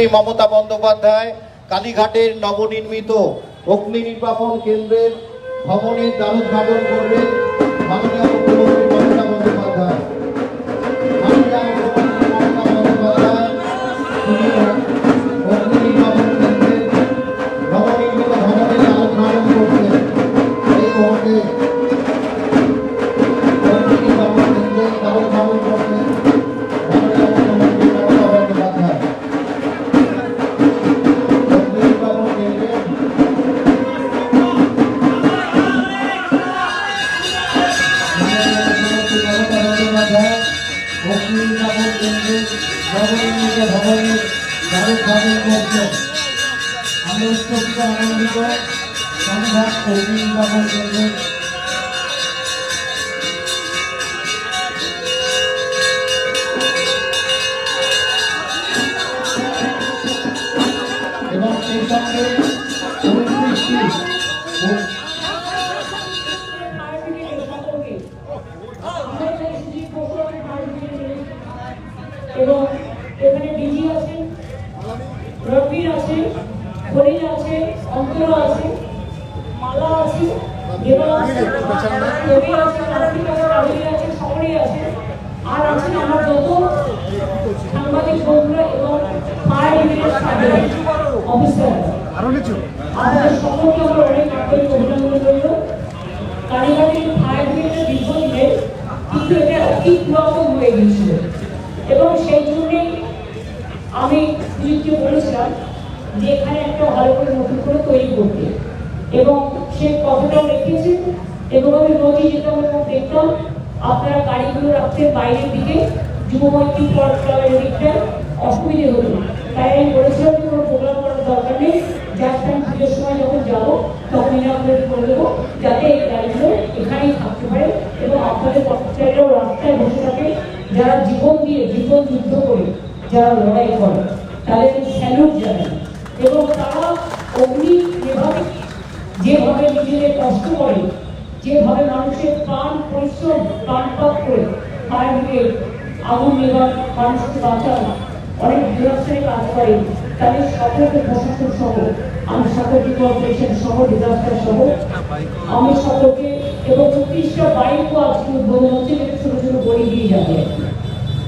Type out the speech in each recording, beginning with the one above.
শ্রী মমতা বন্দ্যোপাধ্যায় কালীঘাটের নবনির্মিত অগ্নি নির্বাপন কেন্দ্রের ভবনের দ্বারোদ্ঘাটন করবেন আমরা অত্যন্ত আনন্দিত সংঘাত নির্বাপন কেন্দ্রের এবং সেই সঙ্গে উনত্রিশটি এবং এখানে ডিজি আছে রবির আছে খলিল আছে অন্তর আছে মালা আছে দেবা আছে দেবী আছে কার্তিক আছে রাহুল আছে সকলেই আছে। আর আছেন আমার যত সাংবাদিক বন্ধুরা এবং ব্রিগেডের সাথে অফিসার। আপনাদের সকলকে আমার অনেক আন্তরিক অভিনন্দন রইল। কালীঘাটের ফায়ার ব্রিগেডের দীর্ঘদিনে কিন্তু এটা অতি হয়ে গিয়েছিল। এবং সেই জন্যেই আমি পুলিশকে বলেছিলাম যে এখানে একটা ভালো করে নতুন করে তৈরি করতে এবং সে কথাটাও রেখেছে, এবং আমি রোজই যেতাম এবং দেখতাম আপনারা গাড়িগুলো রাখতে বাইরের দিকে যুবমৈত্রী পট ক্লাবের দিকটা অসুবিধে হতো তাই আমি বলেছিলাম যে কোনো প্রোগ্রাম করার দরকার নেই। জাস্ট আমি পুজোর সময় যখন যাব, তখন এটা আপনাদের করে দেবো, যাতে এই গাড়িগুলো এখানেই থাকতে পারে এবং আপনাদের কর্মচারীরাও রাস্তায় বসে থাকে। যারা জীবন দিয়ে, জীবন যুদ্ধ করে, যারা লড়াই করে, তাদের স্যালুট জানাই। এবং তারা অগ্নি যেভাবে যেভাবে নিজেদের কষ্ট করে, যেভাবে মানুষের প্রাণ পরিশ্রম প্রাণপাত করে ফায়ার ব্রিগেড আগুন নেবার মানুষকে বাঁচান। অনেক দূরস্থানে কাজ করে। তাদের সকলকে প্রশাসন সহ, আমি সকলকে কর্পোরেশন সহ ডিজাস্টার সহ। আমি সকলকে এবং উনত্রিশটা বাইকও আজকে উদ্বোধন হচ্ছে যেটা ছোটো ছোটো বই দিয়ে যাবে।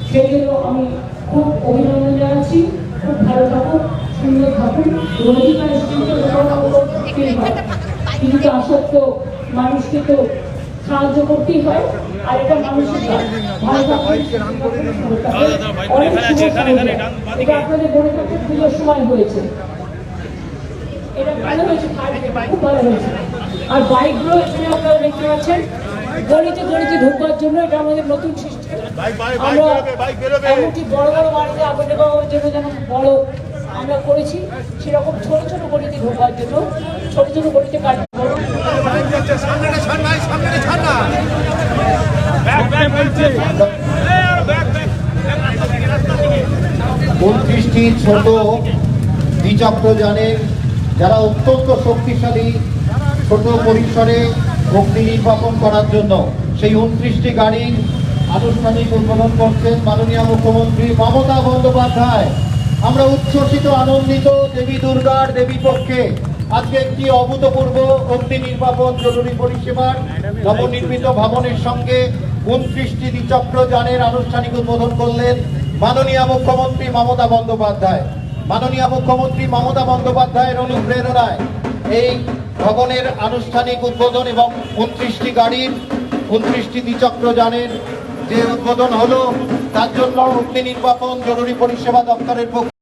সেই জন্য আমি খুব অভিনন্দন জানাচ্ছি। খুব ভালো থাকুন। মানুষকে তো সাহায্য করতেই হয় আর এটা মানুষের আপনাদের মনে থাকতে পুজোর সময় হয়েছে আর বাইকগুলো এখানে আপনারা দেখতে পাচ্ছেন গলিতে ঢোকবার জন্য এটা আমাদের নতুন সিস্টেম বড় বড় বাড়িতে যেন বড় আমরা করেছি, সেরকম ছোট ছোট গলিতে ঢোকবার জন্য, ছোট ছোট গলিতে কাজ উনত্রিশটি ছোট দ্বিচক্র যানের যারা অত্যন্ত শক্তিশালী ছোট পরিসরে অগ্নি নির্বাপন করার জন্য সেই উনত্রিশটি গাড়ির আনুষ্ঠানিক উদ্বোধন করছেন মাননীয় মুখ্যমন্ত্রী মমতা বন্দ্যোপাধ্যায়। আমরা উচ্ছ্বসিত, আনন্দিত দেবী দুর্গার দেবী পক্ষে আজকে একটি অভূতপূর্ব অগ্নি নির্বাপন জরুরি পরিষেবার নবনির্মিত ভবনের সঙ্গে উনত্রিশটি দ্বিচক্র যানের আনুষ্ঠানিক উদ্বোধন করলেন মাননীয় মুখ্যমন্ত্রী মমতা বন্দ্যোপাধ্যায়। মাননীয় মুখ্যমন্ত্রী মমতা বন্দ্যোপাধ্যায়ের অনুপ্রেরণায় এই ভবনের আনুষ্ঠানিক উদ্বোধন এবং উনত্রিশটি গাড়ির উনত্রিশটি দ্বিচক্র যানের যে উদ্বোধন হলো তার জন্য অগ্নি নির্বাপন জরুরি পরিষেবা দপ্তরের পক্ষ